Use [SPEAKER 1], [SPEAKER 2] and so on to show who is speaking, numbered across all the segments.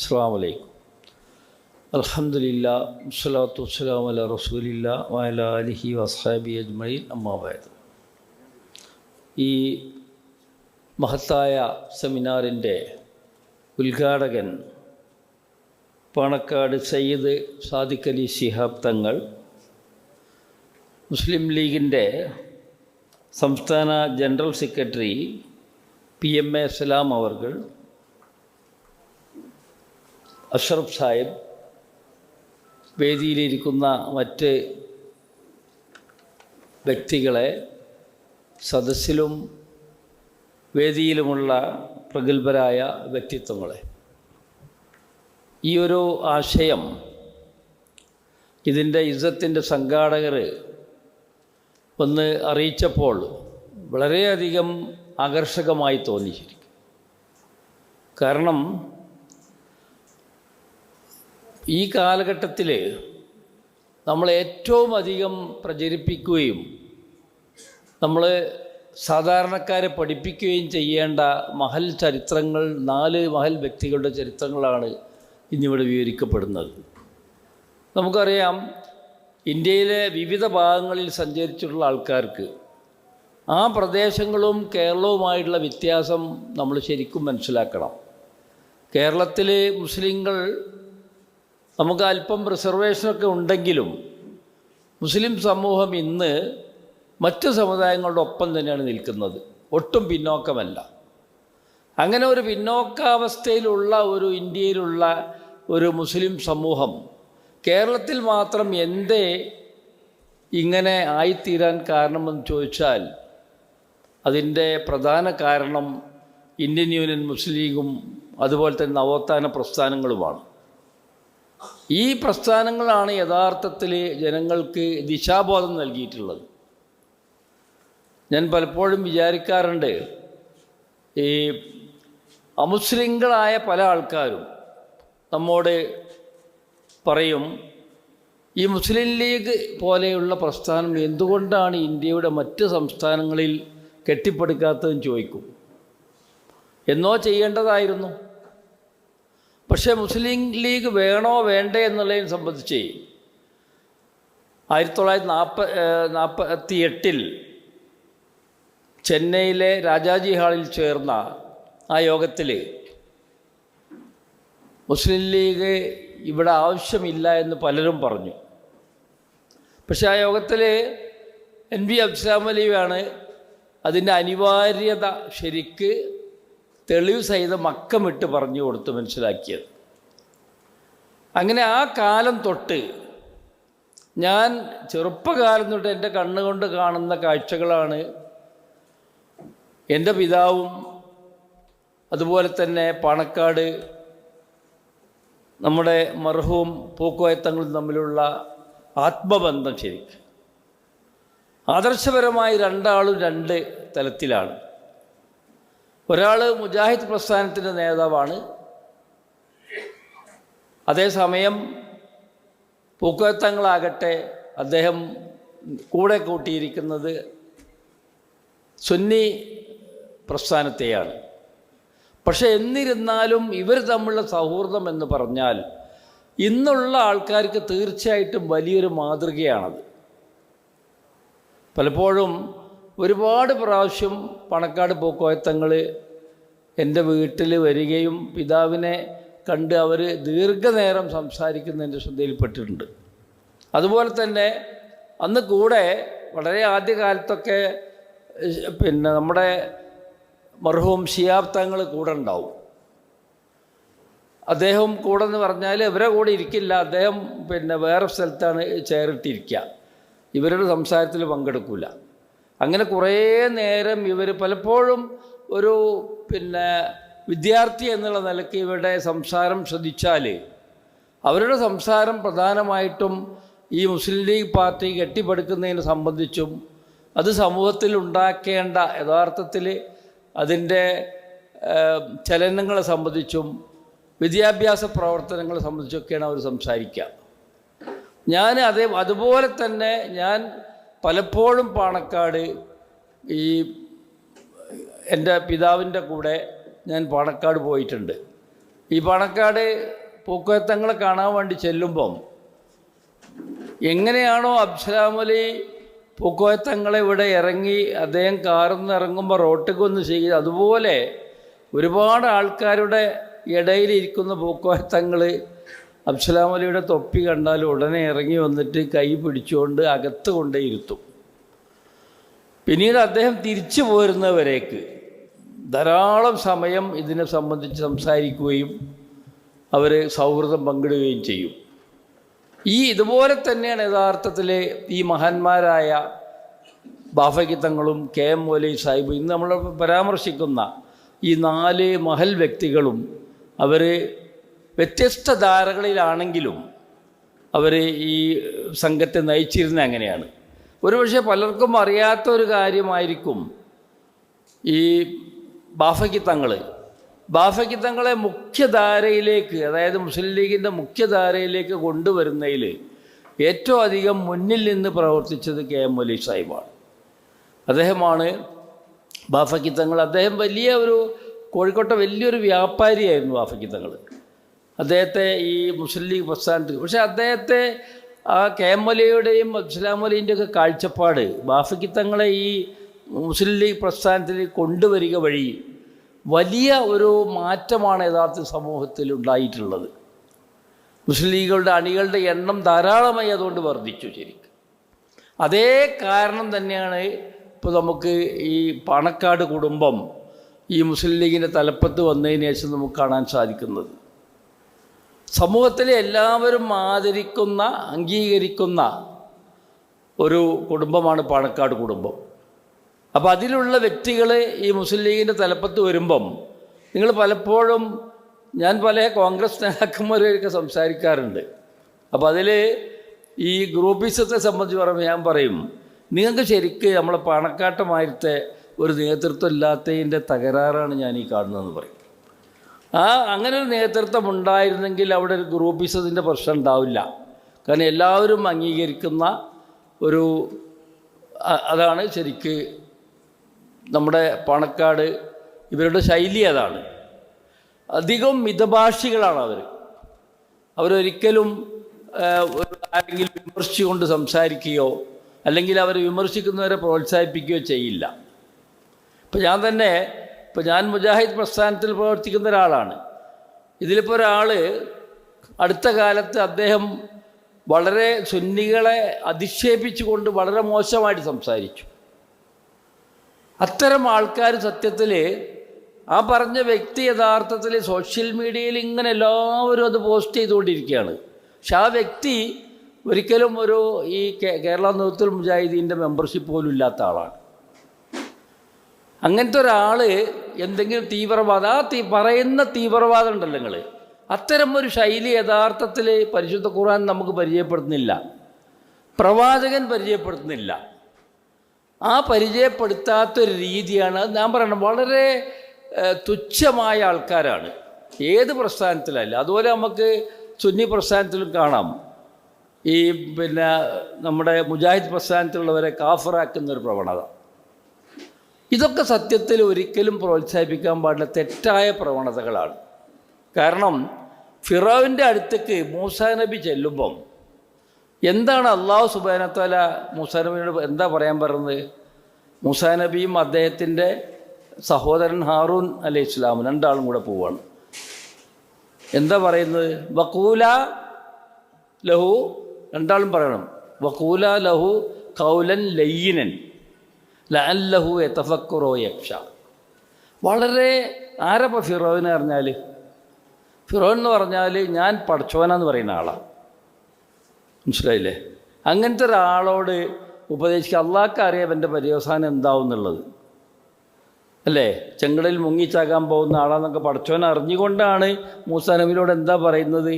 [SPEAKER 1] അസ്സാം വലൈക്കും അലഹമില്ല വസ്സലാത്തു വസ്സലാം അല റസൂലില്ല വയല അലിഹി വസ്ഹാബി അജ്മയിൽ അമ്മാബായത് ഈ മഹത്തായ സെമിനാറിന്റെ ഉദ്ഘാടകൻ പാണക്കാട് സയ്യിദ് സാദിഖ് അലി ശിഹാബ് തങ്ങൾ മുസ്ലിം ലീഗിന്റെ സംസ്ഥാന general secretary P M A Salam അവർകൾ അഷ്റഫ് സാഹിബ് വേദിയിലിരിക്കുന്ന മറ്റ് വ്യക്തികളെ സദസ്സിലും വേദിയിലുമുള്ള പ്രഗത്ഭരായ വ്യക്തിത്വങ്ങളെ. ഈ ഒരു ആശയം ഇതിന്റെ യുദ്ധത്തിന്റെ സംഘാടകർ ഒന്ന് അറിയിച്ചപ്പോൾ വളരെയധികം ആകർഷകമായി തോന്നിയിരിക്കും കാരണം ഈ കാലഘട്ടത്തിൽ നമ്മൾ ഏറ്റവും അധികം പ്രചരിപ്പിക്കുകയും നമ്മൾ സാധാരണക്കാരെ പഠിപ്പിക്കുകയും ചെയ്യേണ്ട മഹൽ ചരിത്രങ്ങൾ നാല് മഹൽ വ്യക്തികളുടെ ചരിത്രങ്ങളാണ് ഇന്നിവിടെ വിവരിക്കപ്പെടുന്നത്. നമുക്കറിയാം ഇന്ത്യയിലെ വിവിധ ഭാഗങ്ങളിൽ സഞ്ചരിച്ചിട്ടുള്ള ആൾക്കാർക്ക് ആ പ്രദേശങ്ങളും കേരളവുമായിട്ടുള്ള വ്യത്യാസം നമ്മൾ ശരിക്കും മനസ്സിലാക്കണം. കേരളത്തിലെ മുസ്ലിങ്ങൾ നമുക്ക് അല്പം റിസർവേഷനൊക്കെ ഉണ്ടെങ്കിലും മുസ്ലിം സമൂഹം ഇന്ന് മറ്റ് സമുദായങ്ങളുടെ ഒപ്പം തന്നെയാണ് നിൽക്കുന്നത്. ഒട്ടും പിന്നോക്കമല്ല. അങ്ങനെ ഒരു പിന്നോക്കാവസ്ഥയിലുള്ള ഒരു ഇന്ത്യയിലുള്ള ഒരു മുസ്ലിം സമൂഹം കേരളത്തിൽ മാത്രം എന്തേ ഇങ്ങനെ ആയിത്തീരാൻ കാരണമെന്ന് ചോദിച്ചാൽ അതിന്റെ പ്രധാന കാരണം ഇന്ത്യൻ യൂണിയൻ മുസ്ലിം ലീഗും അതുപോലെ തന്നെ നവോത്ഥാന പ്രസ്ഥാനങ്ങളുമാണ്. ഈ പ്രസ്ഥാനങ്ങളാണ് യഥാർത്ഥത്തിൽ ജനങ്ങൾക്ക് ദിശാബോധം നൽകിയിട്ടുള്ളത്. ഞാൻ പലപ്പോഴും വിചാരിക്കാറുണ്ട് ഈ അമുസ്ലിങ്ങളായ പല ആൾക്കാരും നമ്മോട് പറയും ഈ മുസ്ലിം ലീഗ് പോലെയുള്ള പ്രസ്ഥാനം എന്തുകൊണ്ടാണ് ഇന്ത്യയുടെ മറ്റ് സംസ്ഥാനങ്ങളിൽ കെട്ടിപ്പടുക്കാത്തതെന്ന് ചോദിക്കും. എന്നോ ചെയ്യേണ്ടതായിരുന്നു. പക്ഷേ മുസ്ലിം ലീഗ് വേണോ വേണ്ടേ എന്നുള്ളതിനെ സംബന്ധിച്ച് ആയിരത്തി തൊള്ളായിരത്തി നാൽപ്പ നാൽപ്പത്തി എട്ടിൽ ചെന്നൈയിലെ രാജാജി ഹാളിൽ ചേർന്ന ആ യോഗത്തിൽ മുസ്ലിം ലീഗ് ഇവിടെ ആവശ്യമില്ല എന്ന് പലരും പറഞ്ഞു. പക്ഷെ ആ യോഗത്തിൽ എൻ വി അബ്സലാം അലിയാണ് അതിന്റെ അനിവാര്യത ശരിക്ക് തെളിവ് സഹിതം മക്കമിട്ട് പറഞ്ഞു കൊടുത്ത് മനസ്സിലാക്കിയത്. അങ്ങനെ ആ കാലം തൊട്ട് ഞാൻ ചെറുപ്പകാലം തൊട്ട് എന്റെ കണ്ണുകൊണ്ട് കാണുന്ന കാഴ്ചകളാണ് എന്റെ പിതാവും അതുപോലെ തന്നെ പാണക്കാട് നമ്മുടെ മർഹവും പൂക്കോയത്തങ്ങളും തമ്മിലുള്ള ആത്മബന്ധം ശരിക്കും. ആദർശപരമായി രണ്ടാളും രണ്ട് തലത്തിലാണ്. ഒരാൾ മുജാഹിദ് പ്രസ്ഥാനത്തിന്റെ നേതാവാണ്. അതേസമയം പൂക്കത്തങ്ങളാകട്ടെ അദ്ദേഹം കൂടെ കൂട്ടിയിരിക്കുന്നത് സുന്നി പ്രസ്ഥാനത്തെയാണ്. പക്ഷേ എന്നിരുന്നാലും ഇവർ തമ്മിലുള്ള സൗഹൃദം എന്ന് പറഞ്ഞാൽ ഇന്നുള്ള ആൾക്കാർക്ക് തീർച്ചയായിട്ടും വലിയൊരു മാതൃകയാണത്. പലപ്പോഴും ഒരുപാട് പ്രാവശ്യം പണക്കാട് പൂക്കോയത്തങ്ങൾ എന്റെ വീട്ടിൽ വരികയും പിതാവിനെ കണ്ട് അവർ ദീർഘനേരം സംസാരിക്കുന്നതിന്റെ ശ്രദ്ധയിൽപ്പെട്ടിട്ടുണ്ട്. അതുപോലെ തന്നെ അന്ന് കൂടെ വളരെ ആദ്യകാലത്തൊക്കെ പിന്നെ നമ്മുടെ മർഹൂം ഷിയാബ് തങ്ങൾ കൂടെ ഉണ്ടാവും. അദ്ദേഹം കൂടെ എന്ന് പറഞ്ഞാൽ ഇവരെ കൂടെ ഇരിക്കില്ല അദ്ദേഹം പിന്നെ വേറെ സ്ഥലത്താണ് ചേറിട്ടിരിക്കുക ഇവരുടെ സംസാരത്തിൽ പങ്കെടുക്കില്ല അങ്ങനെ കുറേ നേരം ഇവർ പലപ്പോഴും ഒരു പിന്നെ വിദ്യാർത്ഥി എന്നുള്ള നിലയ്ക്ക് ഇവരുടെ സംസാരം ശ്രദ്ധിച്ചാൽ അവരുടെ സംസാരം പ്രധാനമായിട്ടും ഈ മുസ്ലിം ലീഗ് പാർട്ടി കെട്ടിപ്പടുക്കുന്നതിനെ സംബന്ധിച്ചും അത് സമൂഹത്തിൽ ഉണ്ടാക്കേണ്ട യഥാർത്ഥത്തിൽ അതിന്റെ ചലനങ്ങളെ സംബന്ധിച്ചും വിദ്യാഭ്യാസ പ്രവർത്തനങ്ങളെ സംബന്ധിച്ചൊക്കെയാണ് അവർ സംസാരിക്കുക ഞാൻ അതേ അതുപോലെ തന്നെ ഞാൻ പലപ്പോഴും പാണക്കാട് ഈ എന്റെ പിതാവിന്റെ കൂടെ ഞാൻ പാണക്കാട് പോയിട്ടുണ്ട്. ഈ പാണക്കാട് പൂക്കോത്തങ്ങളെ കാണാൻ വേണ്ടി ചെല്ലുമ്പം എങ്ങനെയാണോ അബ്സലാമലി പൂക്കോയത്തങ്ങളെ ഇവിടെ ഇറങ്ങി അദ്ദേഹം കാറിൽ നിന്ന് ഇറങ്ങുമ്പോൾ റോട്ടിക്ക് ഒന്ന് ചെയ്ത് അതുപോലെ ഒരുപാട് ആൾക്കാരുടെ ഇടയിലിരിക്കുന്ന പൂക്കോയത്തങ്ങൾ അബ്സലാമലിയുടെ തൊപ്പി കണ്ടാൽ ഉടനെ ഇറങ്ങി വന്നിട്ട് കൈ പിടിച്ചുകൊണ്ട് അകത്ത് കൊണ്ടേ ഇരുത്തും. പിന്നീട് അദ്ദേഹം തിരിച്ചു പോരുന്നവരേക്ക് ധാരാളം സമയം ഇതിനെ സംബന്ധിച്ച് സംസാരിക്കുകയും അവർ സൗഹൃദം പങ്കിടുകയും ചെയ്യും. ഈ ഇതുപോലെ തന്നെയാണ് യഥാർത്ഥത്തിൽ ഈ മഹാന്മാരായ ബാഫകിത്തങ്ങളും കെ എം മോലൈ സാഹിബ് ഇന്ന് നമ്മൾ പരാമർശിക്കുന്ന ഈ നാല് മഹൽ വ്യക്തികളും അവർ വ്യത്യസ്ത ധാരകളിലാണെങ്കിലും അവർ ഈ സംഘത്തെ നയിച്ചിരുന്നത് അങ്ങനെയാണ്. ഒരുപക്ഷെ പലർക്കും അറിയാത്ത ഒരു കാര്യമായിരിക്കും ഈ ബാഫക്കിത്തങ്ങൾ ബാഫക്കിത്തങ്ങളെ മുഖ്യധാരയിലേക്ക് അതായത് മുസ്ലിം ലീഗിന്റെ മുഖ്യധാരയിലേക്ക് കൊണ്ടുവരുന്നതിൽ ഏറ്റവും അധികം മുന്നിൽ നിന്ന് പ്രവർത്തിച്ചത് കെ എം മൊലി സാഹിബാണ്. അദ്ദേഹമാണ് ബാഫക്കിത്തങ്ങൾ അദ്ദേഹം വലിയ ഒരു കോഴിക്കോട്ടെ വലിയൊരു വ്യാപാരിയായിരുന്നു ബാഫക്കിത്തങ്ങൾ അദ്ദേഹത്തെ ഈ മുസ്ലിം ലീഗ് പ്രസ്ഥാനത്ത് പക്ഷേ അദ്ദേഹത്തെ ആ കെ എം ഇസ്ലാം മൊലിന്റെ ഒക്കെ കാഴ്ചപ്പാട് തങ്ങളെ ഈ മുസ്ലിം ലീഗ് പ്രസ്ഥാനത്തിൽ കൊണ്ടുവരിക വഴി വലിയ ഒരു മാറ്റമാണ് യഥാർത്ഥ സമൂഹത്തിൽ ഉണ്ടായിട്ടുള്ളത്. മുസ്ലിം ലീഗുകളുടെ അണികളുടെ എണ്ണം ധാരാളമായി അതുകൊണ്ട് വർദ്ധിച്ചു ശരിക്കും. അതേ കാരണം തന്നെയാണ് ഇപ്പോൾ നമുക്ക് ഈ പണക്കാട് കുടുംബം ഈ മുസ്ലിം ലീഗിന്റെ തലപ്പത്ത് വന്നതിന് ശേഷം നമുക്ക് കാണാൻ സാധിക്കുന്നത്. സമൂഹത്തിലെ എല്ലാവരും ആദരിക്കുന്ന അംഗീകരിക്കുന്ന ഒരു കുടുംബമാണ് പാണക്കാട് കുടുംബം. അപ്പോൾ അതിലുള്ള വ്യക്തികൾ ഈ മുസ്ലിം ലീഗിന്റെ തലപ്പത്ത് വരുമ്പം നിങ്ങൾ പലപ്പോഴും ഞാൻ പല കോൺഗ്രസ് നേതാക്കന്മാരെയൊക്കെ സംസാരിക്കാറുണ്ട്. അപ്പോൾ അതിൽ ഈ ഗ്രൂപ്പിസത്തെ സംബന്ധിച്ച് പറയുമ്പോൾ ഞാൻ പറയും നിങ്ങൾക്ക് ശരിക്ക് നമ്മളെ പാണക്കാട്ടമായിരത്തെ ഒരു നേതൃത്വം ഇല്ലാത്തതിന്റെ തകരാറാണ് ഞാൻ ഈ കാണുന്നതെന്ന് പറയും. ആ അങ്ങനെ ഒരു നേതൃത്വം ഉണ്ടായിരുന്നെങ്കിൽ അവിടെ ഒരു ഗ്രൂപ്പിസത്തിന്റെ പ്രശ്നം ഉണ്ടാവില്ല. കാരണം എല്ലാവരും അംഗീകരിക്കുന്ന ഒരു അതാണ് ശരിക്ക് നമ്മുടെ പണക്കാട് ഇവരുടെ ശൈലി അതാണ്. അധികം മിതഭാഷികളാണ് അവർ അവരൊരിക്കലും ആരെങ്കിലും വിമർശിച്ചുകൊണ്ട് സംസാരിക്കുകയോ അല്ലെങ്കിൽ അവർ വിമർശിക്കുന്നവരെ പ്രോത്സാഹിപ്പിക്കുകയോ ചെയ്യില്ല. ഇപ്പം ഞാൻ തന്നെ ഇപ്പം ഞാൻ മുജാഹിദ് പ്രസ്ഥാനത്തിൽ പ്രവർത്തിക്കുന്ന ഒരാളാണ്. ഇതിലിപ്പോൾ ഒരാൾ അടുത്ത കാലത്ത് അദ്ദേഹം വളരെ സുന്നികളെ അധിക്ഷേപിച്ചുകൊണ്ട് വളരെ മോശമായിട്ട് സംസാരിച്ചു. അത്തരം ആൾക്കാർ സത്യത്തിൽ ആ പറഞ്ഞ വ്യക്തി യഥാർത്ഥത്തിൽ സോഷ്യൽ മീഡിയയിൽ ഇങ്ങനെ എല്ലാവരും അത് പോസ്റ്റ് ചെയ്തുകൊണ്ടിരിക്കുകയാണ്. പക്ഷെ ആ വ്യക്തി ഒരിക്കലും ഒരു ഈ കേരള നേതൃത്വ മുജാഹിദീന്റെ മെമ്പർഷിപ്പ് പോലും ഇല്ലാത്ത ആളാണ്. അങ്ങനത്തെ ഒരാൾ എന്തെങ്കിലും തീവ്രവാദം ആ തീ പറയുന്ന തീവ്രവാദം ഉണ്ടല്ലോ നിങ്ങൾ അത്തരം ഒരു ശൈലി യഥാർത്ഥത്തിൽ പരിശുദ്ധ ഖുർആൻ നമുക്ക് പരിചയപ്പെടുത്തുന്നില്ല. പ്രവാചകൻ പരിചയപ്പെടുത്തുന്നില്ല. ആ പരിചയപ്പെടുത്താത്തൊരു രീതിയാണ് ഞാൻ പറയണം വളരെ തുച്ഛമായ ആൾക്കാരാണ്. ഏത് പ്രസ്ഥാനത്തിലല്ല അതുപോലെ നമുക്ക് സുന്നി പ്രസ്ഥാനത്തിലും കാണാം. ഈ പിന്നെ നമ്മുടെ മുജാഹിദ് പ്രസ്ഥാനത്തിലുള്ളവരെ കാഫറാക്കുന്ന ഒരു പ്രവണത. ഇതൊക്കെ സത്യത്തിൽ ഒരിക്കലും പ്രോത്സാഹിപ്പിക്കാൻ പാടില്ല. തെറ്റായ പ്രവണതകളാണ്. കാരണം ഫിറാവിന്റെ അടുത്തേക്ക് മൂസാ നബി ചെല്ലുമ്പം എന്താണ് അള്ളാഹു സുബാനത്താല മൂസാ നബിയോട് എന്താ പറയാൻ പറയുന്നത് മൂസാ നബിയും അദ്ദേഹത്തിന്റെ സഹോദരൻ ഹാറൂൻ അലൈഹി ഇസ്ലാം രണ്ടാളും കൂടെ പോവാണ്. എന്താ പറയുന്നത്? വക്കൂല ലഹു രണ്ടാളും പറയണം. വക്കൂല ലഹു കൗലൻ ലയ്യനൻ ലഅല്ലഹു എത്തഫക്കുറോ യക്ഷ വളരെ ആരപ്പ ഫിറോവിന് പറഞ്ഞാൽ ഫിറോൻ എന്ന് പറഞ്ഞാൽ ഞാൻ പഠിച്ചോനാന്ന് പറയുന്ന ആളാണ് മനസ്സിലായില്ലേ? അങ്ങനത്തെ ഒരാളോട് ഉപദേശിക്കുക അള്ളാഹ്ക്ക് അറിയാം എന്റെ പര്യവസാനം എന്താവും എന്നുള്ളത്. അല്ലേ? ചെങ്കടലിൽ മുങ്ങിച്ചാകാൻ പോകുന്ന ആളാന്നൊക്കെ പഠിച്ചോൻ അറിഞ്ഞുകൊണ്ടാണ് മൂസാ നബിയോട് എന്താ പറയുന്നത്?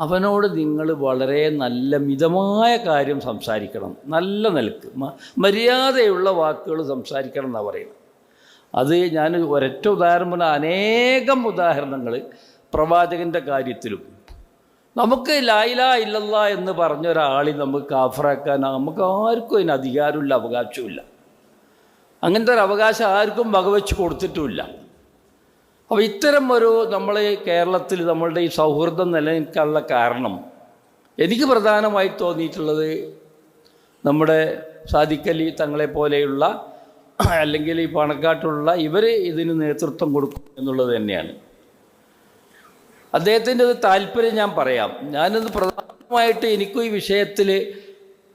[SPEAKER 1] അവനോട് നിങ്ങൾ വളരെ നല്ല മിതമായ കാര്യം സംസാരിക്കണം. നല്ല നിലയ്ക്ക്. മര്യാദയുള്ള വാക്കുകൾ സംസാരിക്കണം എന്നാണ് പറയുന്നത്. അത് ഞാൻ ഒരൊറ്റ ഉദാഹരണം പറഞ്ഞ അനേകം ഉദാഹരണങ്ങൾ പ്രവാചകന്റെ കാര്യത്തിലും. നമുക്ക് ലായില ഇല്ലല്ല എന്ന് പറഞ്ഞ ഒരാളെ നമുക്ക് കാഫറാക്കാൻ നമുക്ക് ആർക്കും അതിന് അധികാരമില്ല അവകാശവുമില്ല. അങ്ങനത്തെ ഒരു അവകാശം ആർക്കും വകവെച്ച് കൊടുത്തിട്ടുമില്ല. അപ്പോൾ ഇത്തരം ഒരു നമ്മൾ കേരളത്തിൽ നമ്മളുടെ ഈ സൗഹൃദം നിലനിൽക്കാനുള്ള കാരണം എനിക്ക് പ്രധാനമായി തോന്നിയിട്ടുള്ളത് നമ്മുടെ സാദിക്കലി തങ്ങളെ പോലെയുള്ള അല്ലെങ്കിൽ ഈ പണക്കാട്ടുള്ള ഇവർ ഇതിന് നേതൃത്വം കൊടുക്കും എന്നുള്ളത് തന്നെയാണ്. അദ്ദേഹത്തിന്റെ ഒരു താല്പര്യം ഞാൻ പറയാം. ഞാനത് പ്രധാനമായിട്ട് എനിക്കും ഈ വിഷയത്തിൽ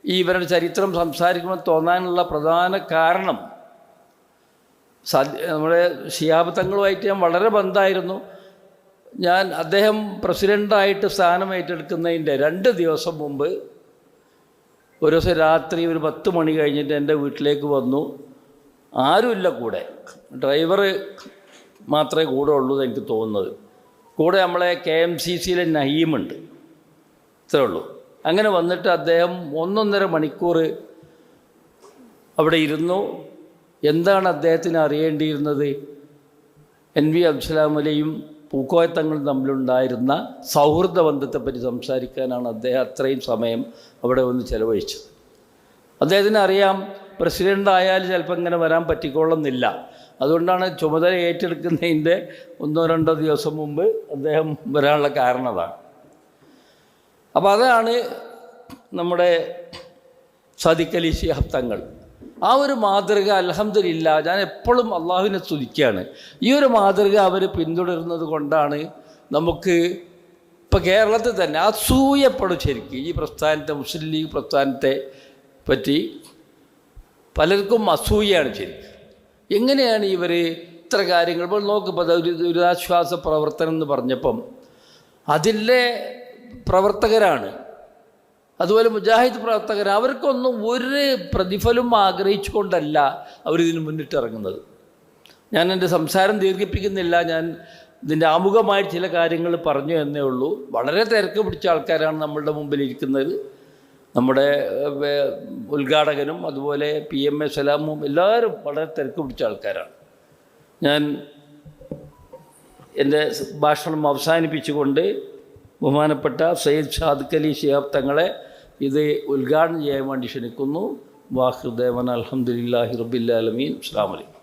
[SPEAKER 1] ഈ ഇവരുടെ ചരിത്രം സംസാരിക്കുമ്പോൾ തോന്നാനുള്ള പ്രധാന കാരണം നമ്മുടെ ഷിയാബ് തങ്ങളുമായിട്ട് ഞാൻ വളരെ ബന്ധമായിരുന്നു. ഞാൻ അദ്ദേഹം പ്രസിഡന്റായിട്ട് സ്ഥാനം ഏറ്റെടുക്കുന്നതിന്റെ രണ്ട് ദിവസം മുമ്പ് ഒരു ദിവസം രാത്രി ഒരു പത്ത് മണി കഴിഞ്ഞിട്ട് എന്റെ വീട്ടിലേക്ക് വന്നു. ആരുമില്ല കൂടെ. ഡ്രൈവർ മാത്രമേ കൂടെ ഉള്ളൂ എന്ന് എനിക്ക് തോന്നുന്നത്. കൂടെ നമ്മളെ കെ എം സി സിയിലെ നഹീമുണ്ട്. ഇത്രേ ഉള്ളൂ. അങ്ങനെ വന്നിട്ട് അദ്ദേഹം ഒന്നൊന്നര മണിക്കൂർ അവിടെ ഇരുന്നു. എന്താണ് അദ്ദേഹത്തിന് അറിയേണ്ടിയിരുന്നത്? എൻ വി അബ്സലാം അലിയും പൂക്കോയത്തങ്ങളും തമ്മിലുണ്ടായിരുന്ന സൗഹൃദ ബന്ധത്തെപ്പറ്റി സംസാരിക്കാനാണ് അദ്ദേഹം അത്രയും സമയം അവിടെ വന്ന് ചെലവഴിച്ചത്. അദ്ദേഹത്തിന് അറിയാം പ്രസിഡന്റ് ആയാൽ ചിലപ്പോൾ ഇങ്ങനെ വരാൻ പറ്റിക്കൊള്ളുന്നില്ല. അതുകൊണ്ടാണ് ചുമതല ഏറ്റെടുക്കുന്നതിന്റെ ഒന്നോ രണ്ടോ ദിവസം മുമ്പ് അദ്ദേഹം വരാനുള്ള കാരണം അതാണ് അപ്പോൾ അതാണ് നമ്മുടെ സദിക്കലി തങ്ങൾ. ആ ഒരു മാതൃക അലഹമില്ല ഞാൻ എപ്പോഴും അള്ളാഹുവിനെ സ്തുതിക്കുകയാണ്. ഈ ഒരു മാതൃക അവർ പിന്തുടരുന്നത് കൊണ്ടാണ് നമുക്ക് ഇപ്പോൾ കേരളത്തിൽ തന്നെ അസൂയപ്പെടും ശരിക്കും. ഈ പ്രസ്ഥാനത്തെ മുസ്ലിം ലീഗ് പ്രസ്ഥാനത്തെ പറ്റി പലർക്കും അസൂയയാണ് ശരിക്കും എങ്ങനെയാണ് ഇവർ ഇത്ര കാര്യങ്ങൾ? ഇപ്പോൾ നോക്കിപ്പോൾ ദുരിതാശ്വാസ പ്രവർത്തനം എന്ന് പറഞ്ഞപ്പം അതിലെ പ്രവർത്തകരാണ്. അതുപോലെ മുജാഹിദ് പ്രവർത്തകർ അവർക്കൊന്നും ഒരു പ്രതിഫലം ആഗ്രഹിച്ചുകൊണ്ടല്ല അവരിതിന് മുന്നിട്ടിറങ്ങുന്നത്. ഞാൻ എന്റെ സംസാരം ദീർഘിപ്പിക്കുന്നില്ല ഞാൻ ഇതിന്റെ ആമുഖമായി ചില കാര്യങ്ങൾ പറഞ്ഞു എന്നേ ഉള്ളൂ. വളരെ തിരക്ക് പിടിച്ച ആൾക്കാരാണ് നമ്മളുടെ മുമ്പിൽ ഇരിക്കുന്നത് നമ്മുടെ ഉദ്ഘാടകനും അതുപോലെ പി എം എ സലാമും എല്ലാവരും വളരെ തിരക്ക് പിടിച്ച ആൾക്കാരാണ്. ഞാൻ എന്റെ ഭാഷണം അവസാനിപ്പിച്ചുകൊണ്ട് ബഹുമാനപ്പെട്ട സയ്യിദ് ഷാദ് അലി ഷിഹാബ് തങ്ങളെ ഇത് ഉദ്ഘാടനം ചെയ്യാൻ വേണ്ടി ക്ഷണിക്കുന്നു. വാഹൃദേവൻ അലഹമുല്ലാഹി റബില്ലാലമീൻ അസ്സാം വലൈക്കും